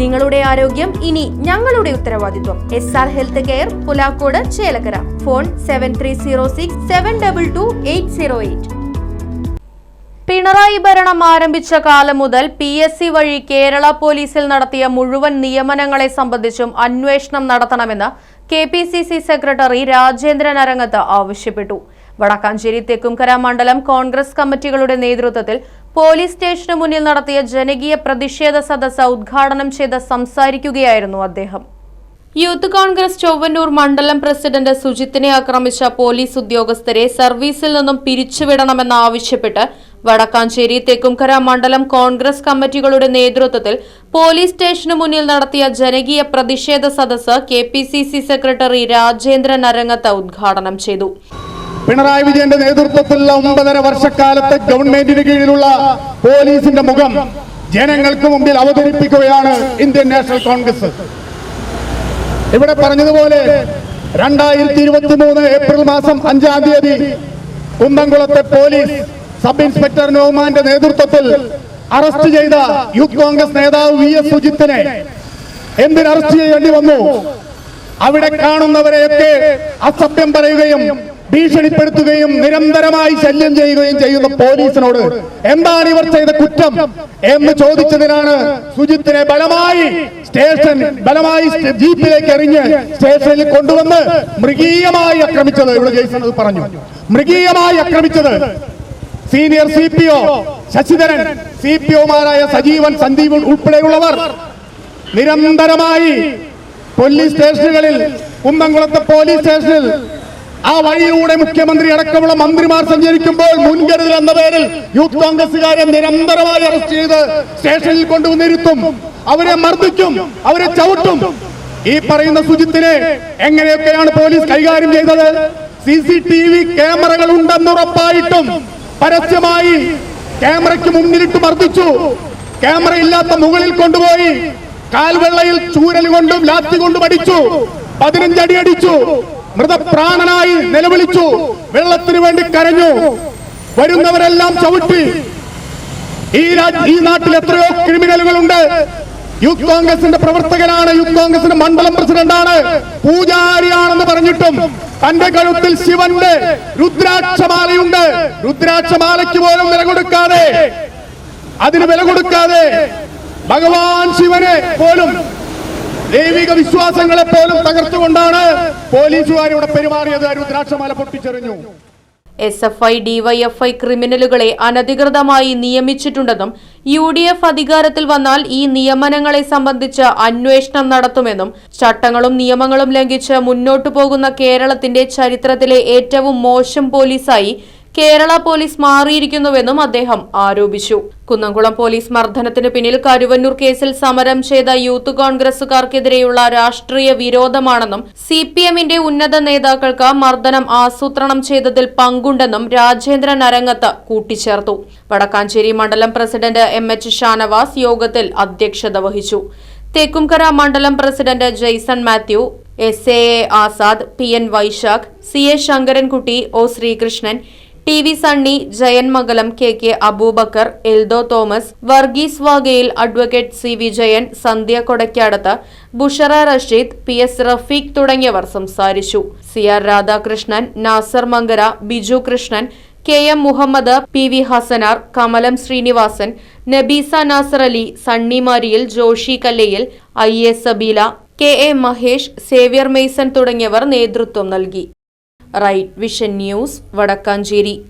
നിങ്ങളുടെ ആരോഗ്യം ഇനി ഞങ്ങളുടെ ഉത്തരവാദിത്വം. S R health care Pulakode Chelakkara. Phone seven three zero six seven double two eight zero eight Pinarayi ഭരണം ആരംഭിച്ച കാലം മുതൽ പി എസ് സി വഴി കേരള പോലീസിൽ നടത്തിയ മുഴുവൻ നിയമനങ്ങളെ സംബന്ധിച്ചും അന്വേഷണം നടത്തണമെന്ന് K P C C secretary Rajendran Arangath ആവശ്യപ്പെട്ടു. വടക്കാഞ്ചേരി തെക്കുംകര മണ്ഡലം കോൺഗ്രസ് കമ്മിറ്റികളുടെ നേതൃത്വത്തിൽ പോലീസ് സ്റ്റേഷന് മുന്നിൽ നടത്തിയ ജനകീയ പ്രതിഷേധ സദസ്സ് ഉദ്ഘാടനം ചെയ്ത് സംസാരിക്കുകയായിരുന്നു അദ്ദേഹം. യൂത്ത് കോൺഗ്രസ് ചൊവ്വന്നൂർ മണ്ഡലം പ്രസിഡന്റ് സുജിത്തിനെ ആക്രമിച്ച പോലീസ് ഉദ്യോഗസ്ഥരെ സർവീസിൽ നിന്നും പിരിച്ചുവിടണമെന്നാവശ്യപ്പെട്ട് വടക്കാഞ്ചേരി തെക്കുംകര മണ്ഡലം കോൺഗ്രസ് കമ്മിറ്റികളുടെ നേതൃത്വത്തിൽ പോലീസ് സ്റ്റേഷന് മുന്നിൽ നടത്തിയ ജനകീയ പ്രതിഷേധ സദസ്സ് കെ സെക്രട്ടറി രാജേന്ദ്രൻ അരങ്ങത്ത് ഉദ്ഘാടനം ചെയ്തു. പിണറായി വിജയന്റെ നേതൃത്വത്തിലുള്ള ഒമ്പതര വർഷക്കാലത്തെ ഗവൺമെന്റിന് കീഴിലുള്ള പോലീസിന്റെ മുഖം ജനങ്ങൾക്ക് മുമ്പിൽ അവതരിപ്പിക്കുകയാണ് ഇന്ത്യൻ നാഷണൽ കോൺഗ്രസ്. ഇവിടെ പറഞ്ഞതുപോലെ രണ്ടായിരത്തി ഇരുപത്തി മൂന്ന് ഏപ്രിൽ മാസം അഞ്ചാം തീയതി കുന്നംകുളത്തെ പോലീസ് സബ് ഇൻസ്പെക്ടർ നോമാന്റെ നേതൃത്വത്തിൽ അറസ്റ്റ് ചെയ്ത യൂത്ത് കോൺഗ്രസ് നേതാവ് വി എസ് സുജിത്തിനെ എന്തിന് അറസ്റ്റ് ചെയ്യേണ്ടി വന്നു? അവിടെ കാണുന്നവരെയൊക്കെ അസഭ്യം പറയുകയും ഭീഷണിപ്പെടുത്തുകയും നിരന്തരമായി ശല്യം ചെയ്യുകയും ചെയ്യുന്ന പോലീസിനോട് എന്താണ് ഇവർ ചെയ്ത കുറ്റം എന്ന് ചോദിച്ചതിനാണ് സുജിത്തിനെ ബലമായി സ്റ്റേഷൻ ബലമായി ജീപ്പിലേക്ക് എറിഞ്ഞ് സ്റ്റേഷനിൽ കൊണ്ടുവന്ന് മൃഗീയമായി ആക്രമിച്ചത് ഇവിടെ ജയ്സൺ പറഞ്ഞു. മൃഗീയമായി ആക്രമിച്ചത് senior C P O Sasidharan C P ഒമാരായ Sajeevan Sandeep ഉൾപ്പെടെയുള്ളവർ നിരന്തരമായി പോലീസ് സ്റ്റേഷനുകളിൽ കുന്നംകുളത്തെ പോലീസ് സ്റ്റേഷനിൽ ആ വഴിയിലൂടെ മുഖ്യമന്ത്രി അടക്കമുള്ള മന്ത്രിമാർ സഞ്ചരിക്കുമ്പോൾ മുൻകരുതൽ എന്ന പേരിൽ യൂത്ത് കോൺഗ്രസുകാരെ നിരന്തരമായി അറസ്റ്റ് ചെയ്ത് സ്റ്റേഷനിൽ കൊണ്ടുവന്നിരുത്തും അവരെ മർദ്ദിക്കും അവരെ ചവിട്ടും. ഈ പറയുന്ന സുജിത്തിനെ എങ്ങനെയൊക്കെയാണ് പോലീസ് കൈകാര്യം ചെയ്തത്? സി സി ടി വി ക്യാമറകൾ ഉണ്ടെന്നുറപ്പായിട്ടും പരസ്യമായി ക്യാമറയ്ക്ക് മുന്നിലിട്ട് മർദ്ദിച്ചു. ക്യാമറ ഇല്ലാത്ത മുകളിൽ കൊണ്ടുപോയി. കാൽവെള്ളയിൽ ചൂരൽ കൊണ്ടും ലാത്തി കൊണ്ടും അടിച്ചു. പതിനഞ്ചടി അടിച്ചു. മൃതപ്രാണനായി നിലവിളിച്ചു. വെള്ളത്തിന് വേണ്ടി കരഞ്ഞു. വരുന്നവരെല്ലാം ചവിട്ടി. ഈ ഈ നാട്ടിൽ എത്രയോ ക്രിമിനലുകളുണ്ട്. യൂത്ത് കോൺഗ്രസിന്റെ പ്രവർത്തകനാണ് യൂത്ത് കോൺഗ്രസിന്റെ മണ്ഡലം പ്രസിഡന്റാണ്. പൂജാരിയാണെന്ന് പറഞ്ഞിട്ടും തന്റെ കഴുത്തിൽ ശിവന്റെ രുദ്രാക്ഷമാലയുണ്ട്. രുദ്രാക്ഷമാലയ്ക്ക് പോലും വില കൊടുക്കാതെ അതിന് വില കൊടുക്കാതെ ഭഗവാൻ ശിവനെ പോലും ദൈവിക വിശ്വാസങ്ങളെ പോലും തകർത്തുകൊണ്ടാണ് പോലീസുകാർ ഇവിടെ പെരുമാറിയത് രുദ്രാക്ഷമാല പൊട്ടിച്ചെറിഞ്ഞു. എസ് എഫ് ഐ ഡിവൈഎഫ്ഐ ക്രിമിനലുകളെ അനധികൃതമായി നിയമിച്ചിട്ടുണ്ടെന്നും യു ഡി എഫ് അധികാരത്തിൽ വന്നാൽ ഈ നിയമനങ്ങളെ സംബന്ധിച്ച് അന്വേഷണം നടത്തുമെന്നും ചട്ടങ്ങളും നിയമങ്ങളും ലംഘിച്ച് മുന്നോട്ടു പോകുന്ന കേരളത്തിന്റെ ചരിത്രത്തിലെ ഏറ്റവും മോശം പോലീസായി കേരള പോലീസ് മാറിയിരിക്കുന്നുവെന്നും അദ്ദേഹം ആരോപിച്ചു. കുന്നംകുളം പോലീസ് മർദ്ദനത്തിന് പിന്നിൽ കരുവന്നൂർ കേസിൽ സമരം ചെയ്ത യൂത്ത് കോൺഗ്രസുകാർക്കെതിരെയുള്ള രാഷ്ട്രീയ വിരോധമാണെന്നും സി പി എമ്മിന്റെ ഉന്നത നേതാക്കൾക്ക് മർദ്ദനം ആസൂത്രണം ചെയ്തതിൽ പങ്കുണ്ടെന്നും രാജേന്ദ്രൻ അരങ്ങത്ത് കൂട്ടിച്ചേർത്തു. വടക്കാഞ്ചേരി മണ്ഡലം പ്രസിഡന്റ് എം എച്ച് ഷാനവാസ് യോഗത്തിൽ അധ്യക്ഷത വഹിച്ചു. തേക്കുംകര മണ്ഡലം president Jaison Mathew S A Azad P N Vysakh C A Sankarankutty O Sreekrishnan T V Sunny Jayanmangalam K K Aboobacker Eldho Thomas Varghese Vagayil advocate C Vijayan Sandhya Kodakkadath Bushara Rasheed P S Rafeeq തുടങ്ങിയവർ സംസാരിച്ചു. C R Radhakrishnan Nasar Mankara Biju Krishnan K M Muhammed P V Hassanar Kamalam Sreenivasan Nabeesa Nasar Ali Sunny Mariyil Joshy Kallayil I A Sabeela K A Mahesh Xavier Mason തുടങ്ങിയവർ നേതൃത്വം നൽകി. Right vision news Vadakkanchery.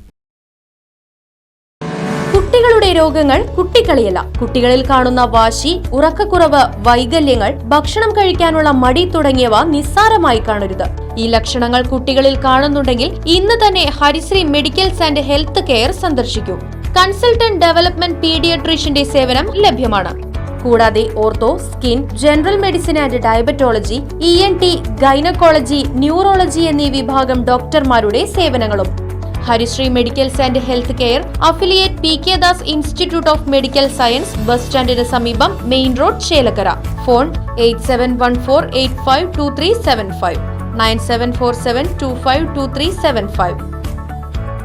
കുട്ടികളുടെ രോഗങ്ങൾ കുട്ടിക്കളിയല്ല. കുട്ടികളിൽ കാണുന്ന വാശി ഉറക്കക്കുറവ് വൈകല്യങ്ങൾ ഭക്ഷണം കഴിക്കാനുള്ള മടി തുടങ്ങിയവ നിസ്സാരമായി കാണരുത്. ഈ ലക്ഷണങ്ങൾ കുട്ടികളിൽ കാണുന്നുണ്ടെങ്കിൽ ഇന്ന് തന്നെ Harisree medicals and health care സന്ദർശിക്കൂ. കൺസൾട്ടന്റ് ഡെവലപ്മെന്റ് പീഡിയട്രീഷ്യന്റെ സേവനം ലഭ്യമാണ്. കൂടാതെ ortho skin general medicine and diabetology E N T gynaecology neurology എന്നീ വിഭാഗം ഡോക്ടർമാരുടെ സേവനങ്ങളും. Harisree medicals and health care affiliate P K Das institute of medical science bus സ്റ്റാൻഡിന് സമീപം main road Chelakkara. Phone eight seven one four eight five two three seven five. Nine seven four seven two five two three seven five.